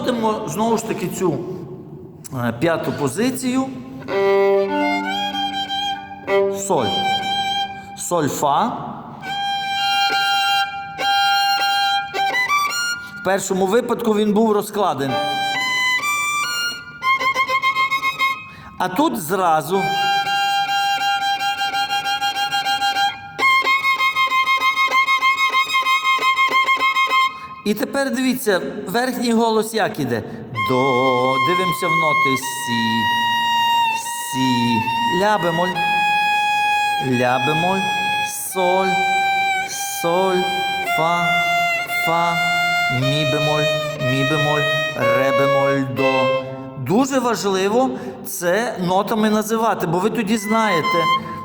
знаходимо знову ж таки цю е, п'яту позицію. Соль. Соль фа. В першому випадку він був розкладений. А тут зразу. І тепер дивіться, верхній голос як іде. До. Дивимося в ноти Сі. Сі. Ля бемоль. Ля бемоль. Соль. Соль. Фа. Фа. Мі бемоль. Мі бемоль. Ре бемоль. До. Дуже важливо це нотами називати, бо ви тоді знаєте.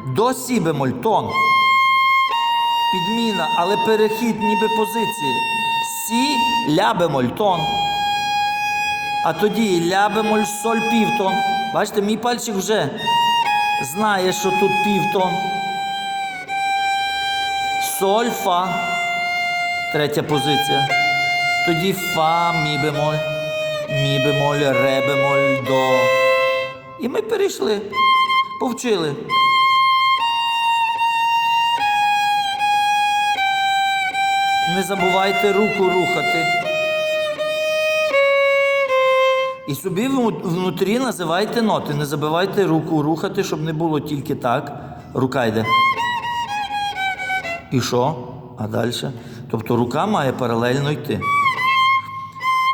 До сі бемоль, тон. Підміна, але перехід ніби позиції. Сі, ля бемоль, тон. А тоді ля бемоль, соль півтон. Бачите, мій пальчик вже знає, що тут півтон. Соль, фа. Третя позиція. Тоді фа, мі бемоль, мі бемоль, ре бемоль, до. І ми перейшли, повчили. Не забувайте руку рухати. І собі вну- внутрі називайте ноти. Не забувайте руку рухати, щоб не було тільки так. Рука йде. І що? А далі? Тобто рука має паралельно йти.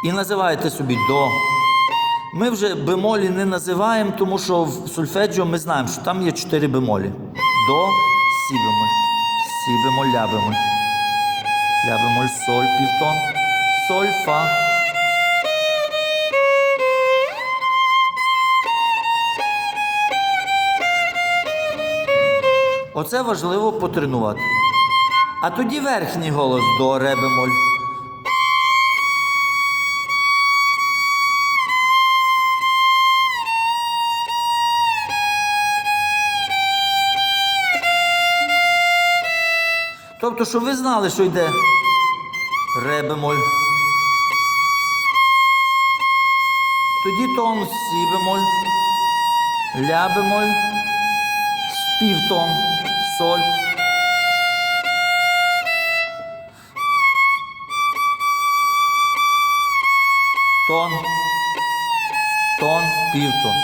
І називайте собі до. Ми вже бемолі не називаємо, тому що в сольфеджіо ми знаємо, що там є чотири бемолі. До, сі бемоль, сі. Ля бемоль, соль, півтон, соль, фа. Оце важливо потренувати. А тоді верхній голос до ре. Тобто, щоб ви знали, що йде ре бемоль. Тоді тон сі бемоль, ля бемоль, співтон, соль. Тон, тон, півтон.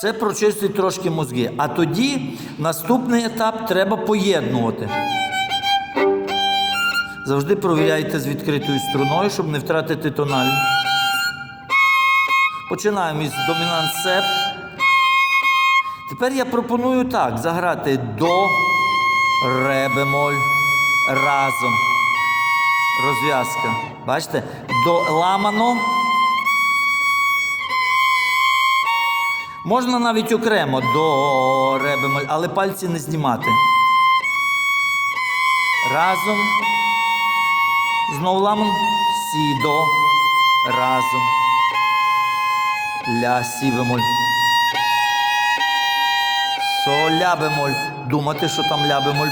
Це прочистить трошки мозги. А тоді наступний етап треба поєднувати. Завжди провіряйте з відкритою струною, щоб не втратити тональність. Починаємо із домінант септ. Тепер я пропоную так заграти до, ре бемоль разом. Розв'язка. Бачите? До ламано. Можна навіть окремо до ре бемоль, але пальці не знімати. Разом. Знову ламан. Сі до. Разом. Ля сі бемоль. Со ля бемоль. Думати, що там ля бемоль.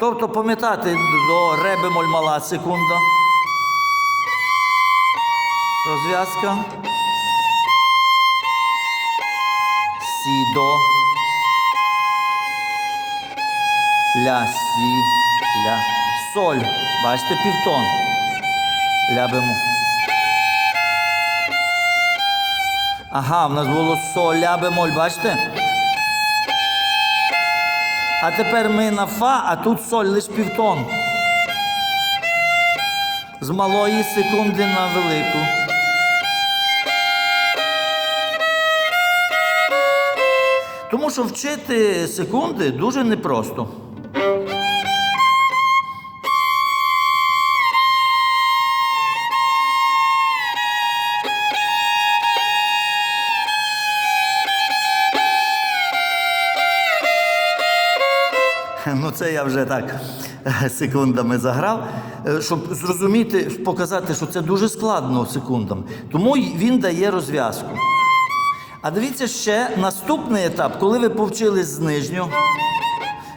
Тобто пам'ятати до ре мала секунда. Розв'язка. Сі до. Ля сі. Ля. Соль. Бачите, півтон. Ля бемоль. Ага, в нас було соль, ля бемоль, бачите? А тепер ми на фа, а тут соль лише півтон. З малої секунди на велику. Тому що вчити секунди дуже непросто. Ну, це я вже так е, секундами заграв, е, щоб зрозуміти, показати, що це дуже складно секундами. Тому він дає розв'язку. А дивіться ще наступний етап, коли ви повчились з нижнього.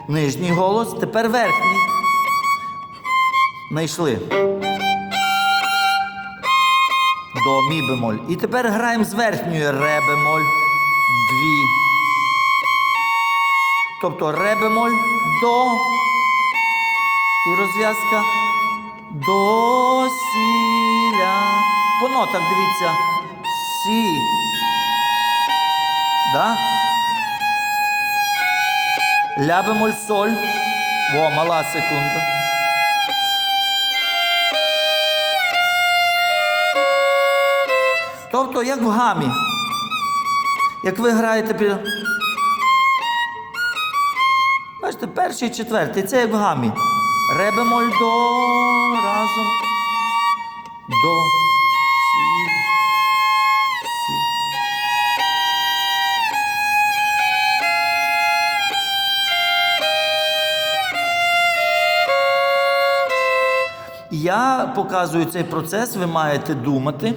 Нижній голос, тепер верхній. Найшли. До мі бемоль. І тепер граємо з верхньої ре бемоль. Дві. Тобто ре бемоль до. І розв'язка. До сі ля. По нотах дивіться. Сі. Да? Ля бемоль соль. Во, мала секунда. Тобто, як в гамі. Як ви граєте під. Бачите, перший і четвертий, це як в гамі. Ре бемоль до разом. До. Я показую цей процес, ви маєте думати.